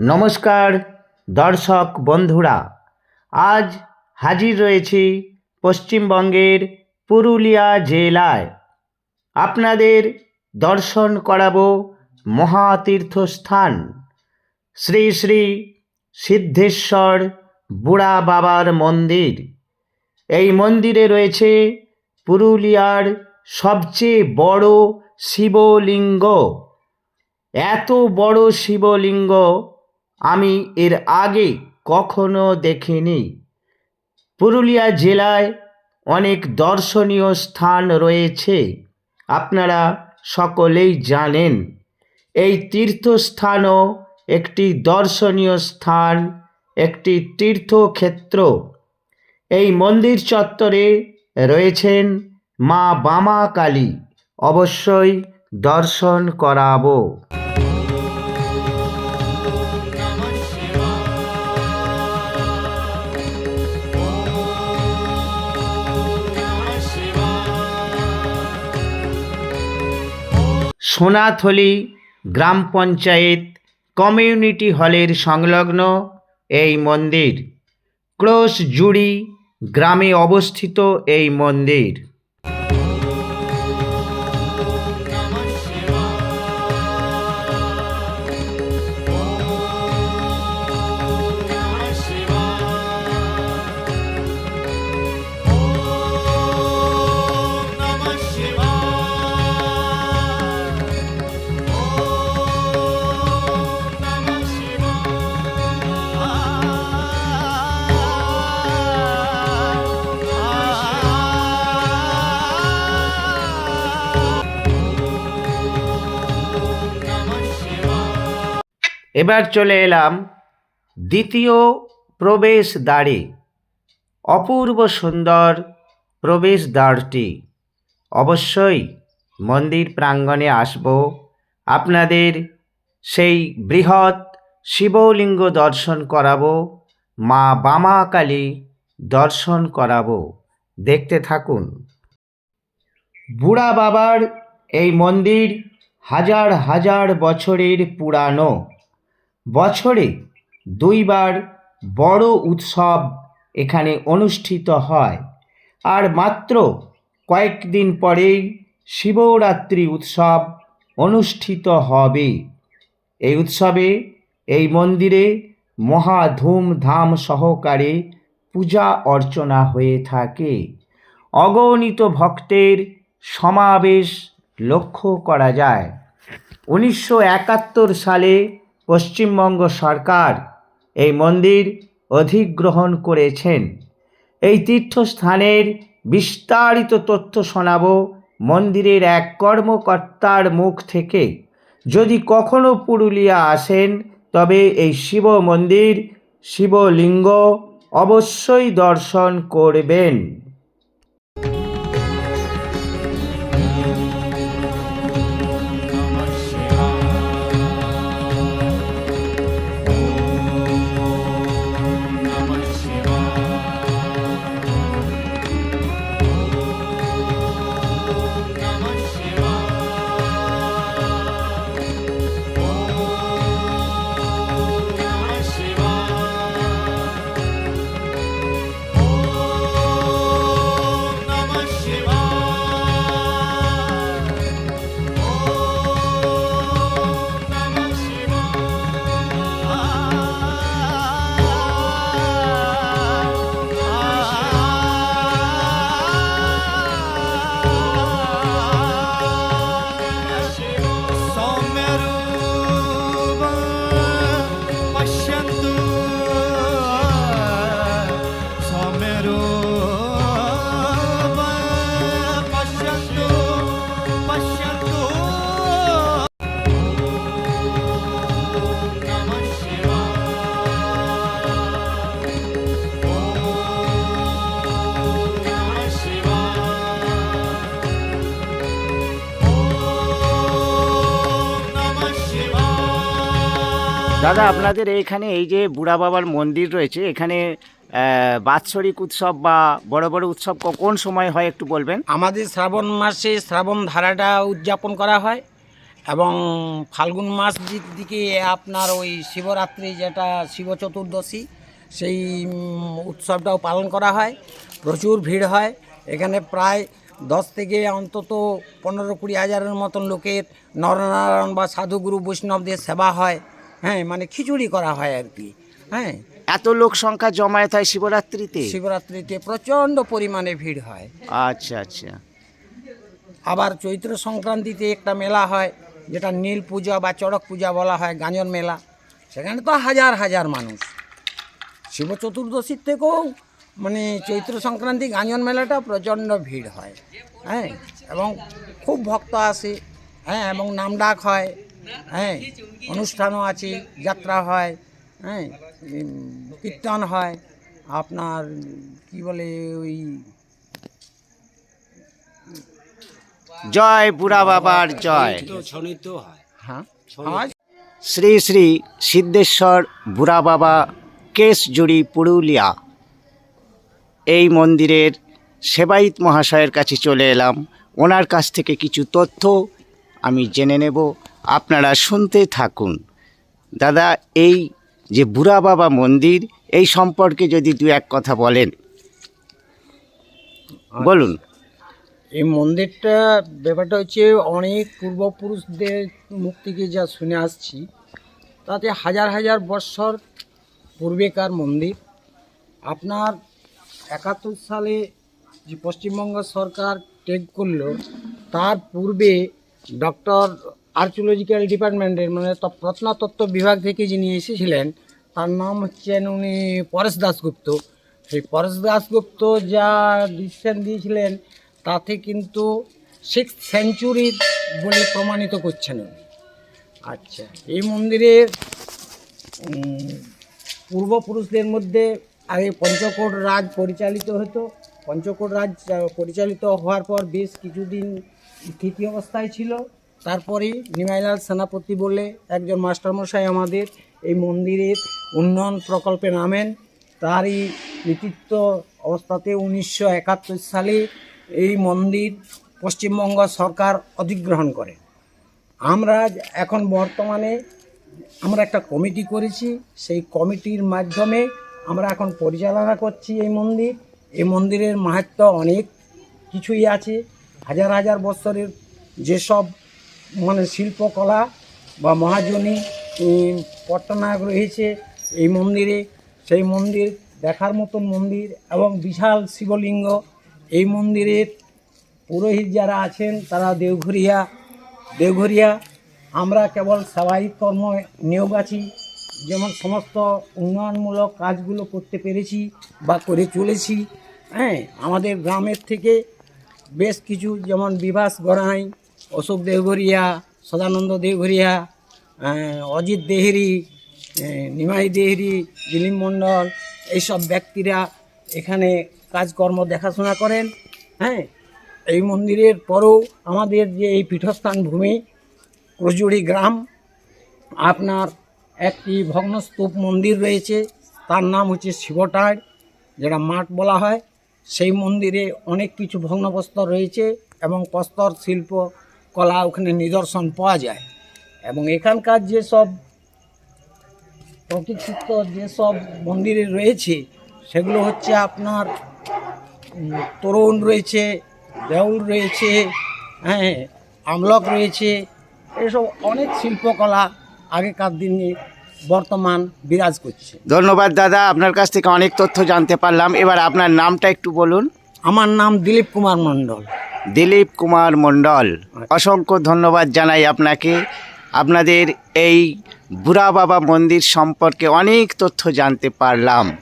নমস্কার, দর্শক বন্ধুরা। আজ হাজির রয়েছি পশ্চিমবঙ্গের পুরুলিয়া জেলায়। আপনাদের দর্শন করাবো মহাতীর্থস্থান। শ্রী শ্রী সিদ্ধেশ্বর বুড়া বাবার মন্দির। এই মন্দিরে রয়েছে পুরুলিয়ার সবচেয়ে বড় শিবলিঙ্গ। এত বড় শিবলিঙ্গ আমি এর আগে কখনো দেখিনি। পুরুলিয়া জেলায় অনেক দর্শনীয় স্থান রয়েছে। আপনারা সকলেই জানেন, এই তীর্থস্থানও একটি দর্শনীয় স্থান, একটি তীর্থক্ষেত্র। এই মন্দির চত্বরে রয়েছেন মা বামা কালী অবশ্যই দর্শন করাবো। সোনাথলি গ্রাম পঞ্চায়েত কমিউনিটি হলের সংলগ্ন এই মন্দির। ক্রোশজুড়ি গ্রামে অবস্থিত এই মন্দির। এবার চলে এলাম দ্বিতীয় প্রবেশ দ্বারে অপূর্ব সুন্দর প্রবেশ দ্বারটি অবশ্যই মন্দির প্রাঙ্গণে আসব। আপনাদের সেই বৃহৎ শিবলিঙ্গ দর্শন করাবো, মা বামা কালী দর্শন করাবো। দেখতে থাকুন। বুড়া বাবার এই মন্দির হাজার হাজার বছরের পুরানো। বছরে দুইবার বড় উৎসব এখানে অনুষ্ঠিত হয়। আর মাত্র কয়েকদিন পরেই শিবরাত্রি উৎসব অনুষ্ঠিত হবে। এই উৎসবে এই মন্দিরে মহা ধুমধাম সহকারে পূজা অর্চনা হয়ে থাকে। অগণিত ভক্তের সমাবেশ লক্ষ্য করা যায়। উনিশশো একাত্তর সালে পশ্চিমবঙ্গ সরকার এই মন্দির অধিগ্রহণ করেছেন। এই তীর্থস্থানের বিস্তারিত তথ্য শোনাব মন্দিরের এক কর্মকর্তার মুখ থেকে। যদি কখনো পুরুলিয়া আসেন, তবে এই শিব মন্দির, শিবলিঙ্গ অবশ্যই দর্শন করবেন। দাদা, আপনাদের এইখানে এই যে বুড়া বাবার মন্দির রয়েছে, এখানে বাৎসরিক উৎসব বা বড় বড় উৎসব কোন সময় হয় একটু বলবেন? আমাদের শ্রাবণ মাসে শ্রাবণ ধারাটা উদযাপন করা হয় এবং ফাল্গুন মাস দিক দিকে আপনার ওই শিবরাত্রি যেটা শিব চতুর্দশী, সেই উৎসবটাও পালন করা হয়। প্রচুর ভিড় হয়। এখানে প্রায় দশ থেকে অন্তত পনেরো কুড়ি হাজারের মতন লোকের নরনারায়ণ বা সাধুগুরু বৈষ্ণবদের সেবা হয়। হ্যাঁ মানে খিচুড়ি করা হয় আর কি। হ্যাঁ। এত লোক সংখ্যা জমায়েত হয় শিবরাত্রিতে? শিবরাত্রিতে প্রচণ্ড পরিমাণে ভিড় হয়। আচ্ছা আচ্ছা। আবার চৈত্র সংক্রান্তিতে একটা মেলা হয় যেটা নীল পূজা বা চড়ক পূজা বলা হয় গাজন মেলা। সেখানে তো হাজার হাজার মানুষ। শিব চতুর্দশীর থেকেও মানে চৈত্র সংক্রান্তি গাজন মেলাটা প্রচণ্ড ভিড় হয়। হ্যাঁ এবং খুব ভক্ত আসে। হ্যাঁ এবং নামডাক হয়। হ্যাঁ অনুষ্ঠানও আছে যাত্রা হয় হ্যাঁ কীর্তন হয় আপনার কি বলে ওই জয় বুড়া বাবার জয়। হ্যাঁ। শ্রী শ্রী সিদ্ধেশ্বর বুড়া বাবা কেশজুড়ি পুরুলিয়া। এই মন্দিরের সেবায়িত মহাশয়ের কাছে চলে এলাম। ওনার কাছ থেকে কিছু তথ্য আমি জেনে নেব। আপনারা শুনতে থাকুন। দাদা এই যে বুড়া বাবা মন্দির এই সম্পর্কে যদি দু এক কথা বলেন। বলুন। এই মন্দিরটা ব্যাপারটা হচ্ছে অনেক পূর্বপুরুষদের মুখ থেকে যা শুনে আসছি তাতে হাজার হাজার বৎসর পূর্বেকার মন্দির। আপনার একাত্তর সালে যে পশ্চিমবঙ্গ সরকার টেক করল তার পূর্বে ডক্টর আর্কিওলজিক্যাল ডিপার্টমেন্টের মানে প্রত্নতত্ত্ব বিভাগ থেকে যিনি এসেছিলেন, তার নাম হচ্ছেন উনি পরেশ দাশগুপ্ত। সেই পরেশ দাশগুপ্ত যা ডিসিশন দিয়েছিলেন, তাতে কিন্তু সিক্স সেঞ্চুরি বলে প্রমাণিত করছেন উনি। আচ্ছা এই মন্দিরের পূর্বপুরুষদের মধ্যে আগে পঞ্চকোট রাজ পরিচালিত হতো। পঞ্চকোট রাজ পরিচালিত হওয়ার পর বেশ কিছুদিন স্থিতি অবস্থায় ছিল। তারপরে নিমাইলাল সেনাপতি বলে একজন মাস্টারমশাই আমাদের এই মন্দিরের উন্নয়ন প্রকল্পে নামেন। তারই কৃতিত্ব অবস্থাতে উনিশশো একাত্তর সালে এই মন্দির পশ্চিমবঙ্গ সরকার অধিগ্রহণ করে। আমরা এখন বর্তমানে আমরা একটা কমিটি করেছি। সেই কমিটির মাধ্যমে আমরা এখন পরিচালনা করছি এই মন্দির। এই মন্দিরের মাহাত্ম অনেক কিছুই আছে। হাজার হাজার বছরের যেসব মানে শিল্পকলা বা মহাজনী পট্টনায়ক রয়েছে এই মন্দিরে। সেই মন্দির দেখার মতন মন্দির এবং বিশাল শিবলিঙ্গ। এই মন্দিরের পুরোহিত যারা আছেন, তারা দেওঘরিয়া। দেওঘরিয়া, আমরা কেবল সেবায়িত কর্ম নিয়োগ আছি। যেমন সমস্ত উন্নয়নমূলক কাজগুলো করতে পেরেছি বা করে চলেছি। হ্যাঁ আমাদের গ্রামের থেকে বেশ কিছু, যেমন বিভাস গড়াই অশোক দেওঘরিয়া সদানন্দ দেওঘরিয়া অজিত দেহেরি নিমাই দেহেরি, দিলীপ মণ্ডল, এইসব ব্যক্তিরা এখানে কাজকর্ম দেখাশোনা করেন হ্যাঁ? এই মন্দিরের পরেও আমাদের যে এই পীঠস্থান ভূমি কুজুড়ি গ্রাম, আপনার একটি ভগ্নস্তূপ মন্দির রয়েছে, তার নাম হচ্ছে শিবটাড় যেটা মাঠ বলা হয়। সেই মন্দিরে অনেক কিছু ভগ্নপ্রস্তর রয়েছে এবং প্রস্তর শিল্প কলা ওখানে নিদর্শন পাওয়া যায়। এবং এখানকার যেসব প্রতিষ্ঠিত যেসব মন্দিরে রয়েছে সেগুলো হচ্ছে আপনার তরুণ রয়েছে দেউল রয়েছে হ্যাঁ আমলক রয়েছে এসব অনেক শিল্পকলা আগেকার দিনে বর্তমান বিরাজ করছে। ধন্যবাদ দাদা আপনার কাছ থেকে অনেক তথ্য জানতে পারলাম। এবার আপনার নামটা একটু বলুন। আমার নাম দিলীপ কুমার মণ্ডল। দিলীপ কুমার মণ্ডল, অসংখ্য ধন্যবাদ জানাই আপনাকে। আপনাদের এই বুড়া বাবা মন্দির সম্পর্কে অনেক তথ্য জানতে পারলাম।